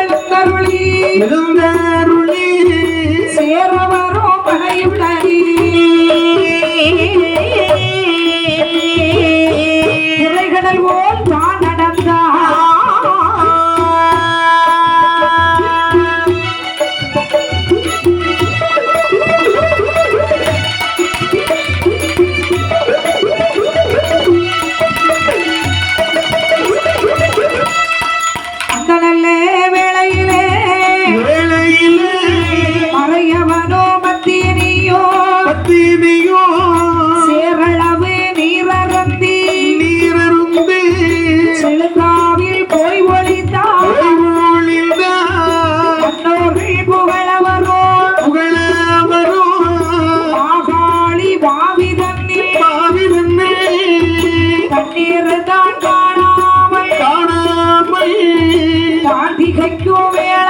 எழுத்தருளி மிகுந்தார் ಬೇಕು ಮೇಳ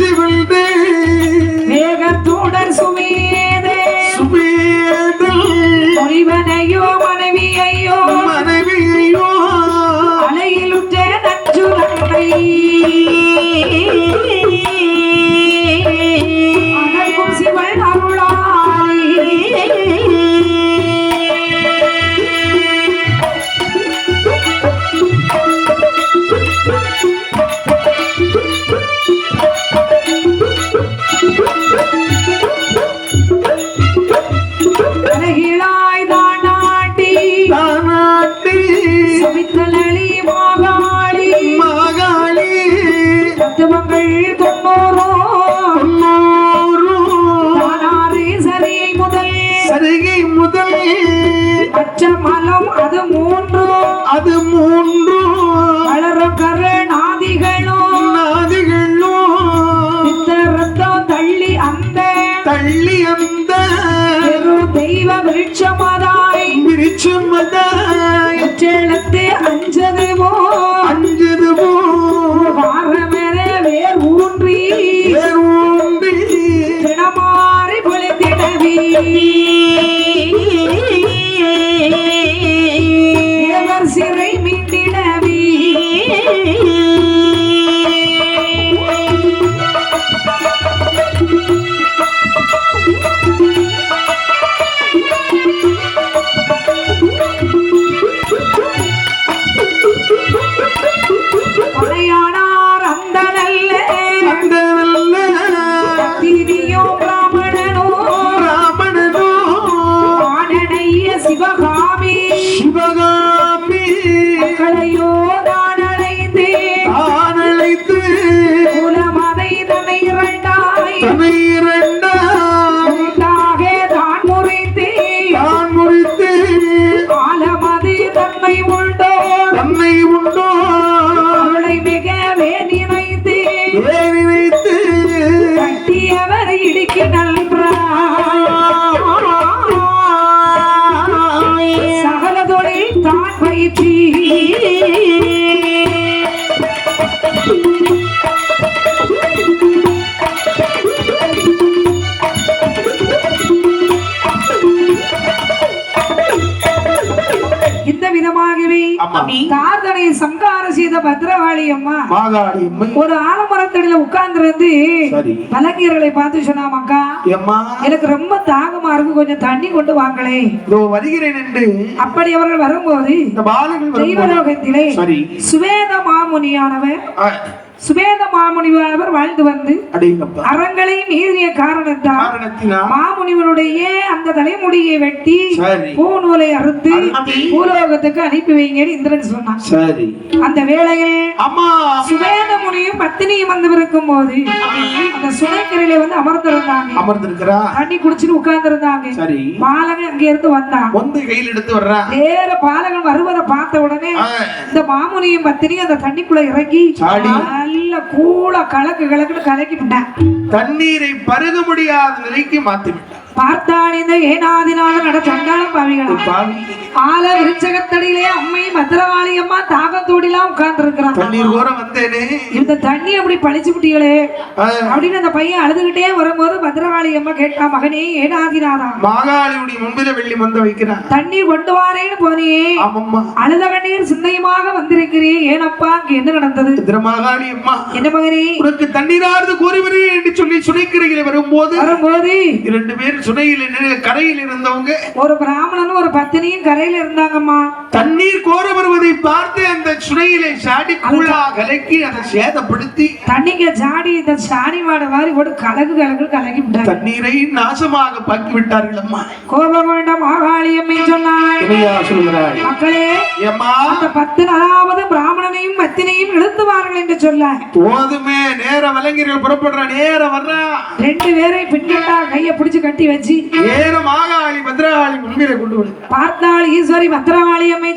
விழுந்து பச்சை மலம் அது மூன்று அது ஆமா. தார்தனை சம்காரம் செய்த பத்ரகாளி அம்மா ஒரு ஆலமரத்தடியில உட்கார்ந்து இருந்து பலங்கீரலை பார்த்து சொன்னாமக்கா எனக்கு ரொம்ப தாகமா இருக்கு கொஞ்சம் தண்ணி கொண்டு வாங்களே. இதோ வருகிறேன் என்று அப்படி அவர்கள் வரும்போது தெய்வலோகத்திலே சுவேத மாமுனியானவர் சுவேத மாமுனியானவர் வாழ்ந்து வந்து அறங்களை மீறிய காரணத்தால் மாமுனிவனுடைய அந்த தலைமுடியை வெட்டி பூநூலை அறுத்து பூலோகத்துக்கு அனுப்பி வைங்கன்னு இந்திரன் சொன்னான். சரி. அந்த வேளையில் அம்மா. சுவேத முனியும் பத்தினியும் வந்து இருக்கும் போது அந்த சுனைக்கரையில வந்து அமர்ந்திருந்தாங்க. அமர்ந்திருக்கிறா? தண்ணி குடிச்சிட்டு உட்கார்ந்து இருந்தாங்க சரி. பாலகன் அங்க இருந்து வந்தான் ஒந்து கையில் எடுத்து வர்றா? வேற பாலகன் வருவதை பார்த்த உடனே இந்த மாமுனியும் பத்தினியும் அந்த தண்ணிக்குள்ள இறங்கி. நல்ல கூலா கலக்கு கலக்குன்னு கலக்கி விட்டேன் தண்ணீரை பருக முடியாத நிலைக்கு மாத்தி விட்டேன் பார்த்தான் இந்த ஏனாதினால நட சண்டாள பாவிகளா? பாவி ஆல விருச்சகத்தடியிலே அம்மை பத்திரகாளி அம்மா தாகத்தோடிலாம் உட்கார்ந்து இருக்கிறான் தண்ணீர் ஓர வந்தேனே. இந்த தண்ணி அப்படி பழிச்சு விட்டீங்களே அப்படின்னு அந்த பையன் அழுதுகிட்டே வரும்போது பத்திரகாளி அம்மா கேட்டா மகனே ஏனாதினாரா மாகாளியுடைய முன்பில வெள்ளி மந்த வைக்கிறான் தண்ணீர் கொண்டு வாரேன்னு போனியே. அழுத கண்ணீர் சிந்தையுமாக வந்திருக்கிறே ஏனப்பா அங்க என்ன நடந்தது? இந்திர மாகாளி அம்மா. என்ன மகனே? உனக்கு தண்ணீரார்ந்து கோரிவரே என்று சொல்லி சுனைக்கரையில் வரும்போது வரும்போது இரண்டு பேர் சுனையில் கரையில் இருந்தவங்க. ஒரு பிராமணனும் ஒரு பத்தினியும் கரையில இருந்தாங்கம்மா. தண்ணீர் கோர வருவதை பார்த்து அந்த சுனையிலே சாடி கூழா கலக்கி அதை சேதப்படுத்தி தண்ணிக்கு ஜாடி இந்த சாணி மாடை மாதிரி போட்டு கலகு கலகு கலக்கி விட்டாங்க. தண்ணீரை நாசமாக பாக்கி விட்டார்கள் அம்மா கோபம் வேண்டாம் சொன்னாய். சொல்கிறாய் மக்களே அந்த பத்து நாளாவது பிராமணனையும் பத்தினையும் இழுத்துவார்கள் என்று சொல்ல போதுமே நேர வலைஞர்கள் புறப்படுற நேர வர்றா. ரெண்டு பேரை பின்கட்டா கைய பிடிச்சு கட்டி வச்சு. நேர மாகாளி பத்ரகாளி முன்பிலே கொண்டு விடுங்க பார்த்தாள் ஈஸ்வரி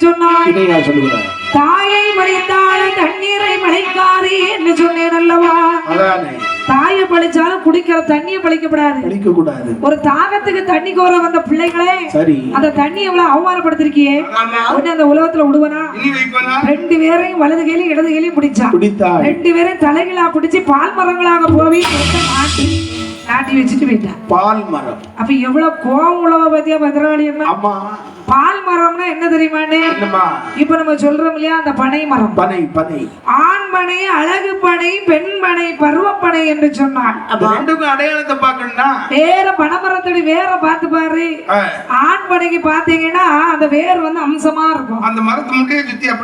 சொன்னாய் என்னையா சொல்கிறாய் தாயை மறைத்தாலும் தண்ணீரை மறைக்காதே என்று சொன்னேன் அல்லவா? அதானே. தாயை பழிச்சாலும் குடிக்கிற தண்ணியை பழிக்கப்படாது அழிக்க கூடாது ஒரு தாகத்துக்கு தண்ணி கோர வந்த பிள்ளைகளே சரி. அந்த தண்ணி எவ்வளவு அவமானப்படுத்திருக்கியே? உன்னை அந்த உலகத்துல விடுவனா? ரெண்டு பேரையும் வலது கையிலும் இடது கையிலும் பிடிச்சான். குடித்தாய் ரெண்டு பேரும் தலைகளா பிடிச்சு பால் மரங்களாக போவி மாட்டி நாட்டி வச்சுட்டு போயிட்டான். பால் மரம். அப்ப எவ்வளவு கோவம் உள்ளவ பத்தியா பத்திரகாளி அம்மா பால் மரம்னா என்ன என்னம்மா? இப்ப நம்ம சொல்றோம் இல்லையா அந்த பனை மரம். பனை பனை. ஆண் பனை அழகு பனை பெண் பனை பருவப்பனை என்று சொன்னான் ரெண்டுக்கும் அடையாளத்தை பார்க்கணும்னா? வேற பனைமரத்தடி வேற பார்த்து பாரு. ஆண் பனைக்கு பாத்தீங்கன்னா அந்த வேர் வந்து அம்சமா இருக்கும். அந்த மரத்து முட்டையை சுத்தி அப்படி